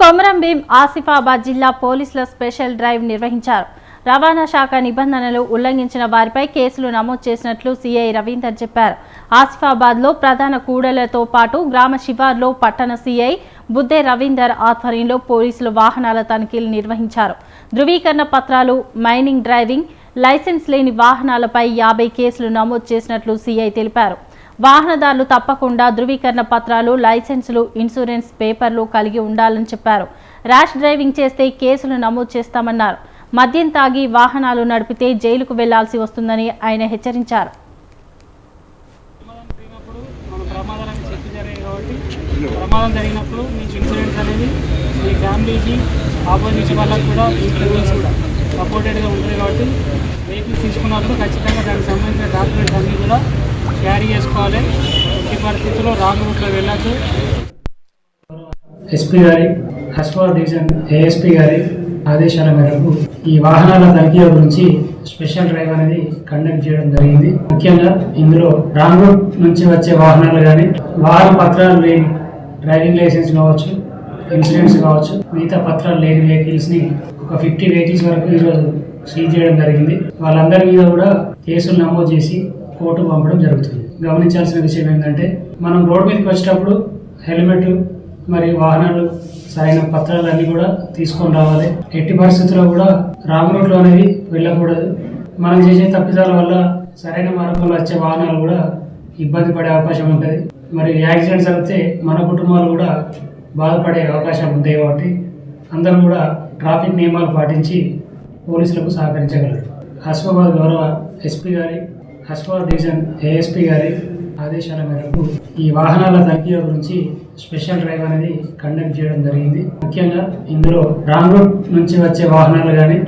కొమరం భీం ఆసిఫాబాద్ జిల్లా పోలీసుల special drive నిర్వహించారు. రవాణా శాఖ నిబంధనలు ఉల్లంఘించిన వారిపై కేసులు నమోదు చేసినట్లు సీఐ రవీందర్ చెప్పారు. ఆసిఫాబాద్లో ప్రధాన కూడలతో పాటు గ్రామ శివార్లో పట్టణ సీఐ బుద్దే రవీందర్ ఆధ్వర్యంలో పోలీసులు వాహనాల తనిఖీలు నిర్వహించారు. ధృవీకరణ పత్రాలు మైనింగ్ డ్రైవింగ్ లైసెన్స్ లేని వాహనాలపై యాభై కేసులు నమోదు చేసినట్లు సీఐ తెలిపారు. వాహనదారులు తప్పకుండా ధృవీకరణ పత్రాలు లైసెన్సులు ఇన్సూరెన్స్ పేపర్లు కలిగి ఉండాలని చెప్పారు. ర్యాష్ డ్రైవింగ్ చేస్తే కేసులు నమోదు చేస్తామన్నారు. మద్యం తాగి వాహనాలు నడిపితే జైలుకు వెళ్ళాల్సి వస్తుందని ఆయన హెచ్చరించారు. ప్రమాదం జరిగినప్పుడు మీకు ఇన్సూరెన్స్ అనేది మీ ఫ్యామిలీకి ఆపోజిట్ వాళ్ళకి కూడా మీ ఫ్రెండ్స్ కూడా సపోర్టెడ్గా ఉంటుంది కాబట్టి వెహికల్స్ తీసుకున్నప్పుడు ఖచ్చితంగా దానికి సంబంధించిన డాక్యుమెంట్స్ అన్నీ కూడా క్యారీ చేసుకోవాలి ఈ పరిస్థితుల్లో రాంగ్ రూట్లో వెళ్ళచ్చు. ఎస్పీ గారి హస్పాల్ డివిజన్ ఏఎస్పీ గారి ఆదేశాల మేరకు ఈ వాహనాల తనిఖీల గురించి స్పెషల్ డ్రైవ్ అనేది కండక్ట్ చేయడం జరిగింది. ముఖ్యంగా ఇందులో రాంగ్ రూట్ నుంచి వచ్చే వాహనాలు కానీ వాహన పత్రాలు లేని డ్రైవింగ్ లైసెన్స్ కావచ్చు ఇన్సూరెన్స్ కావచ్చు మిగతా పత్రాలు లేని వెహికల్స్ని ఒక ఫిఫ్టీ వెహికల్స్ వరకు ఈరోజు సీజ్ చేయడం జరిగింది. వాళ్ళందరి మీద కూడా కేసులు నమోదు చేసి కోర్టు పంపడం జరుగుతుంది. గమనించాల్సిన విషయం ఏంటంటే మనం రోడ్ మీదకి వచ్చేటప్పుడు హెల్మెట్ మరి వాహనాలు సరైన పత్రాలన్నీ కూడా తీసుకొని రావాలి. ఎట్టి పరిస్థితుల్లో కూడా రాంగ్ రూట్లో అనేది వెళ్ళకూడదు. మనం చేసే తప్పిదాల వల్ల సరైన మార్గంలో వచ్చే వాహనాలు కూడా ఇబ్బంది పడే అవకాశం ఉంటుంది. మరి యాక్సిడెంట్స్ అయితే మన కుటుంబాలు కూడా బాధపడే అవకాశం ఉంది కాబట్టి అందరూ కూడా ట్రాఫిక్ నియమాలు పాటించి పోలీసులకు సహకరించగలరు. హస్మాబాద్ గౌరవ ఎస్పీ గారి హస్మాబాద్ డివిజన్ ఏఎస్పీ గారి ఆదేశాల మేరకు ఈ వాహనాల తనిఖీల గురించి స్పెషల్ డ్రైవ్ అనేది కండక్ట్ చేయడం జరిగింది. ముఖ్యంగా ఇందులో రాంగ్ రూట్ నుంచి వచ్చే వాహనాలు కానీ